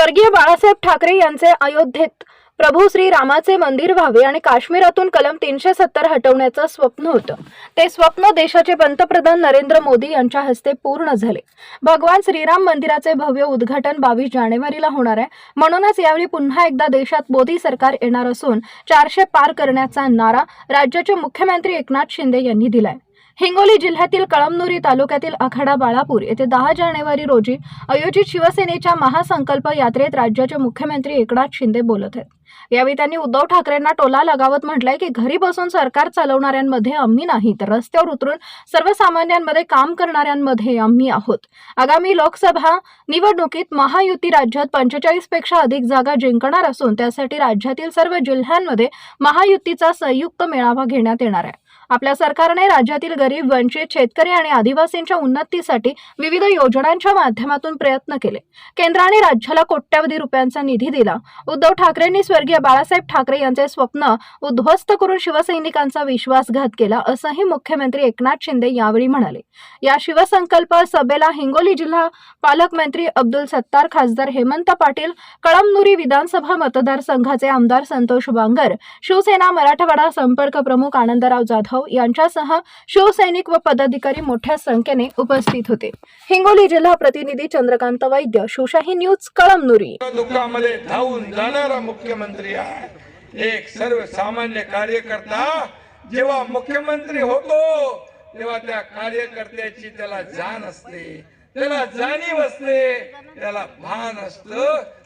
स्वर्गीय बाळासाहेब ठाकरे यांचे अयोध्येत प्रभू श्री रामाचे मंदिर व्हावे आणि काश्मीरातून कलम तीनशे सत्तर हटवण्याचं स्वप्न होतं. ते स्वप्न देशाचे पंतप्रधान नरेंद्र मोदी यांच्या हस्ते पूर्ण झाले. भगवान श्रीराम मंदिराचे भव्य उद्घाटन बावीस जानेवारीला होणार आहे. म्हणूनच यावेळी पुन्हा एकदा देशात मोदी सरकार येणार असून चारशे पार करण्याचा नारा राज्याचे मुख्यमंत्री एकनाथ शिंदे यांनी दिलाय. हिंगोली जिल्ह्यातील कळमनुरी तालुक्यातील आखाडा बाळापूर येथे दहा जानेवारी रोजी आयोजित शिवसेनेच्या महासंकल्प यात्रेत राज्याचे मुख्यमंत्री एकनाथ शिंदे बोलत आहेत. यावेळी त्यांनी उद्धव ठाकरेंना टोला लगावत म्हटलंय की घरी बसून सरकार चालवणाऱ्यांमध्ये आम्ही नाही तर रस्त्यावर उतरून सर्वसामान्यांमध्ये काम करणाऱ्यांमध्ये आम्ही आहोत. आगामी लोकसभा निवडणुकीत महायुती राज्यात पंचेचाळीसपेक्षा अधिक जागा जिंकणार असून त्यासाठी राज्यातील सर्व जिल्ह्यांमध्ये महायुतीचा संयुक्त मेळावा घेण्यात येणार आहे. आपल्या सरकारने राज्यातील गरीब वंचित शेतकरी आणि आदिवासींच्या उन्नतीसाठी विविध योजनांच्या माध्यमातून प्रयत्न केले. केंद्राने राज्याला कोट्यवधी रुपयांचा निधी दिला. उद्धव ठाकरेंनी स्वर्गीय बाळासाहेब ठाकरे यांचे स्वप्न उद्ध्वस्त करून शिवसैनिकांचा विश्वासघात केला असंही मुख्यमंत्री एकनाथ शिंदे यावेळी म्हणाले. या शिवसंकल्प सभेला हिंगोली जिल्हा पालकमंत्री अब्दुल सत्तार खासदार हेमंत पाटील कळमनुरी विधानसभा मतदारसंघाचे आमदार संतोष बांगर शिवसेना मराठवाडा संपर्क प्रमुख आनंदराव जाधव जाधव यांच्यासह शिवसैनिक व पदाधिकारी मोठ्या संख्येने उपस्थित होते. हिंगोली जिल्हा प्रतिनिधी चंद्रकांत वैद्य शिवशाही न्यूज कळमनुरी. दुःखामध्ये धावून जाणारा मुख्यमंत्री आहे. एक सर्वसामान्य कार्यकर्ता जेव्हा मुख्यमंत्री होतो तेव्हा त्या कार्यकर्त्याची त्याला जाण असते. त्याला जाणीव असते. त्याला भान असत.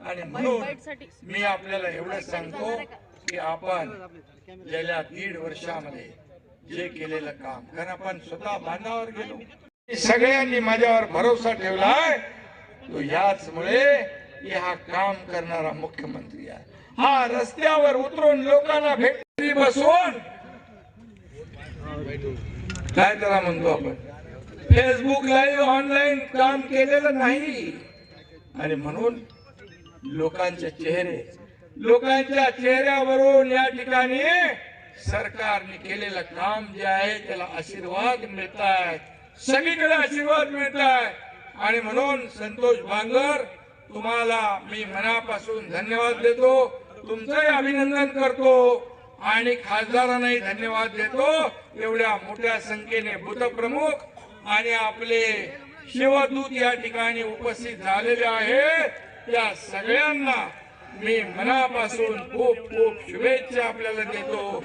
आणि म्हणून मी आपल्याला एवढं सांगतो की आपण गेल्या दीड वर्षामध्ये जे केलेलं काम. कारण आपण स्वतः बांधावर गेलो. सगळ्यांनी माझ्यावर भरोसा ठेवलाय तो याचमुळे हा काम करणारा मुख्यमंत्री आहे. हा रस्त्यावर उतरून लोकांना भेटी बसवून काय त्याला म्हणतो आपण? फेसबुक लाईव्ह ऑनलाईन काम केलेलं नाही. आणि म्हणून लोकांचे चेहरे लोकांच्या चेहऱ्यावरून या ठिकाणी सरकारने केलेलं काम जे आहे त्याला आशीर्वाद मिळत आहेत सगळीकडे आशीर्वाद मिळत आहे आणि म्हणून संतोष बांगर तुम्हाला मी मनापासून धन्यवाद देतो. तुमचंही अभिनंदन करतो. आणि खासदारांनाही धन्यवाद देतो. एवढ्या मोठ्या संख्येने भूतप्रमुख आणि आपले शिवदूत या ठिकाणी उपस्थित झालेले आहेत. या सगळ्यांना मी मनापासून खूप खूप शुभेच्छा आपल्याला देतो.